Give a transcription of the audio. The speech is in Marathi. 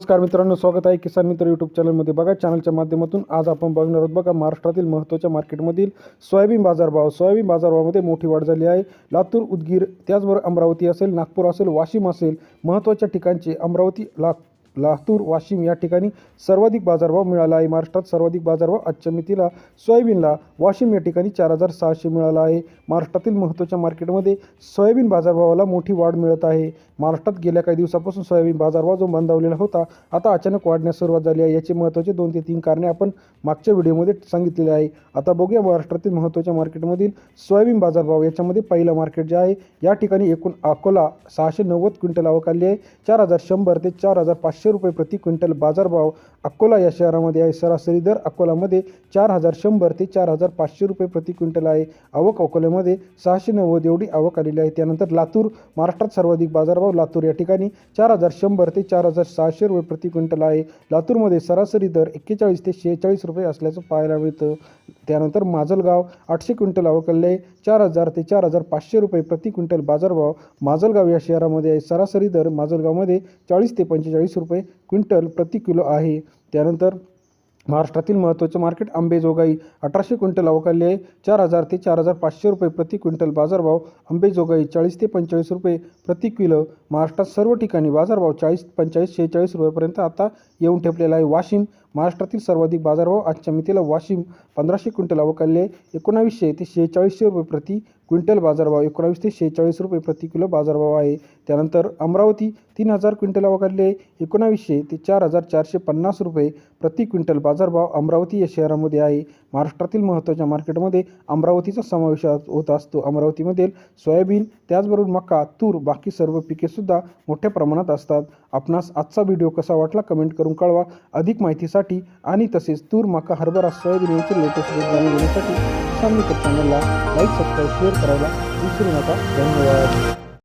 नमस्कार मित्रांनो स्वागत आहे किसान मित्र यूट्यूब चॅनलमध्ये बघा चॅनलच्या माध्यमातून आज आपण बघणार आहोत बघा महाराष्ट्रातील महत्त्वाच्या मार्केटमधील सोयाबीन बाजारभाव. सोयाबीन बाजारभावामध्ये मोठी वाढ झाली आहे. लातूर उदगीर त्याचबरोबर अमरावती असेल नागपूर असेल वाशिम असेल महत्त्वाच्या ठिकाणचे अमरावती ला लातूर वाशिम या ठिकाणी सर्वाधिक बाजारभाव मिळाला आहे. महाराष्ट्रात सर्वाधिक बाजारभाव आजच्या मितीला सोयाबीनला वाशिम या ठिकाणी चार हजार सहाशे मिळाला आहे. महाराष्ट्रातील महत्त्वाच्या मार्केटमध्ये सोयाबीन बाजारभावाला मोठी वाढ मिळत आहे. महाराष्ट्रात गेल्या काही दिवसापासून सोयाबीन बाजारभाव जो मंदावलेला होता आता अचानक वाढण्यास सुरुवात झाली आहे. याचे महत्त्वाचे दोन ते तीन कारणे आपण मागच्या व्हिडिओमध्ये सांगितलेले आहे. आता बघूया महाराष्ट्रातील महत्त्वाच्या मार्केटमधील सोयाबीन बाजारभाव. याच्यामध्ये पहिलं मार्केट जे आहे या ठिकाणी एकूण अकोला सहाशे नव्वद क्विंटल आवक आली आहे. चार हजार शंभर ते चार हजार पाचशे रुपये प्रति क्विंटल बाजारभाव अकोला या शहरामध्ये आहे. सरासरी दर अकोलामध्ये चार हजार शंभर ते चार हजार पाचशे रुपये प्रति क्विंटल आहे. आवक अकोल्यामध्ये सहाशे नव्वद एवढी आवक आलेली आहे. त्यानंतर लातूर महाराष्ट्रात सर्वाधिक बाजारभाव लातूर या ठिकाणी चार हजार शंभर ते चार हजार सहाशे रुपये प्रति क्विंटल आहे. लातूरमध्ये सरासरी दर एक्केचाळीस ते शेहेचाळीस रुपये असल्याचं पाहायला मिळतं. त्यानंतर माजलगाव आठशे क्विंटल अवकलले चार हजार ते चार हजार पाचशे रुपये प्रति क्विंटल बाजारभाव माजलगाव या शहरामध्ये आहे. सरासरी दर माजलगावमध्ये चाळीस ते पंचेचाळीस रुपये क्विंटल प्रति किलो आहे. त्यानंतर महाराष्ट्रातील महत्त्वाचे मार्केट आंबेजोगाई अठराशे क्विंटल अवकाली आहे. चार हजार ते चार हजार पाचशे रुपये प्रति क्विंटल बाजारभाव आंबेजोगाई चाळीस ते पंचेचाळीस रुपये प्रति किलो. महाराष्ट्रात सर्व ठिकाणी बाजारभाव चाळीस पंचेचाळीस शेहेचाळीस रुपयेपर्यंत आता येऊन ठेपलेला आहे. वाशिम महाराष्ट्रातील सर्वाधिक बाजारभाव आजच्या मितीला वाशिम पंधराशे क्विंटल अवकाली आहे. एकोणावीसशे ते शेहेचाळीसशे रुपये प्रति क्विंटल बाजारभाव एकोणावीस ते शेहेचाळीस रुपये प्रति किलो बाजारभाव आहे. त्यानंतर अमरावती तीन हजार क्विंटल अवकाली आहे. एकोणावीसशे ते चार हजार चारशे पन्नास रुपये प्रति क्विंटल बाजारभाव अमरावती या शहरामध्ये आहे. महाराष्ट्रातील महत्त्वाच्या मार्केटमध्ये अमरावतीचा समावेश होत असतो. अमरावतीमधील सोयाबीन त्याचबरोबर मका तूर बाकी सर्व पिकेसुद्धा मोठ्या प्रमाणात असतात. आपणास आजचा व्हिडिओ कसा वाटला कमेंट करून कळवा. अधिक माहितीसाठी आणि तसेच तूर मका हरभरा सोयाबीन यांचे लेटेस्ट रेट जाणून घेण्यासाठी किसान चॅनलला लाईक सबस्क्राईब शेअर करायला विसरू नका. धन्यवाद.